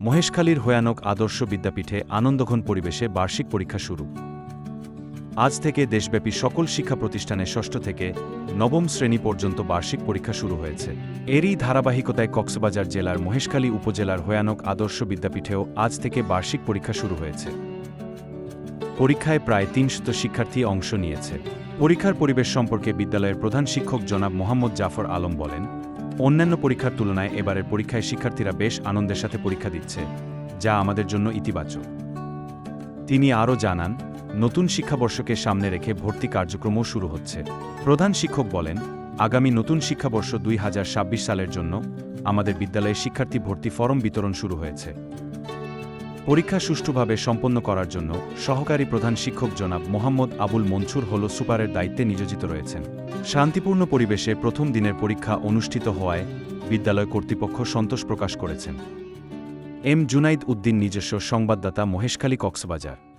মহেশখালীর হয়ানক আদর্শ বিদ্যাপীঠে আনন্দঘন পরিবেশে বার্ষিক পরীক্ষা শুরু। আজ থেকে দেশব্যাপী সকল শিক্ষা প্রতিষ্ঠানে ষষ্ঠ থেকে নবম শ্রেণি পর্যন্ত বার্ষিক পরীক্ষা শুরু হয়েছে। এরই ধারাবাহিকতায় কক্সবাজার জেলার মহেশখালী উপজেলার হয়ানক আদর্শ বিদ্যাপীঠেও আজ থেকে বার্ষিক পরীক্ষা শুরু হয়েছে। পরীক্ষায় প্রায় তিনশত শিক্ষার্থী অংশ নিয়েছে। পরীক্ষার পরিবেশ সম্পর্কে বিদ্যালয়ের প্রধান শিক্ষক জনাব মোহাম্মদ জাফর আলম বলেন অন্যান্য পরীক্ষার তুলনায় এবারের পরীক্ষায় শিক্ষার্থীরা বেশ আনন্দের সাথে পরীক্ষা দিচ্ছে, যা আমাদের জন্য ইতিবাচক। তিনি আরও জানান, নতুন শিক্ষাবর্ষকে সামনে রেখে ভর্তি কার্যক্রমও শুরু হচ্ছে। প্রধান শিক্ষক বলেন, আগামী নতুন শিক্ষাবর্ষ দুই হাজার ছাব্বিশ সালের জন্য আমাদের বিদ্যালয়ে শিক্ষার্থী ভর্তি ফরম বিতরণ শুরু হয়েছে। পরীক্ষা সুষ্ঠুভাবে সম্পন্ন করার জন্য সহকারী প্রধান শিক্ষক জনাব মোহাম্মদ আবুল মনসুর হল সুপারের দায়িত্বে নিয়োজিত রয়েছেন। শান্তিপূর্ণ পরিবেশে প্রথম দিনের পরীক্ষা অনুষ্ঠিত হওয়ায় বিদ্যালয় কর্তৃপক্ষ সন্তোষ প্রকাশ করেছেন। এম জুনাইদ উদ্দিন নিজস্ব সংবাদদাতা মহেশখালী কক্সবাজার।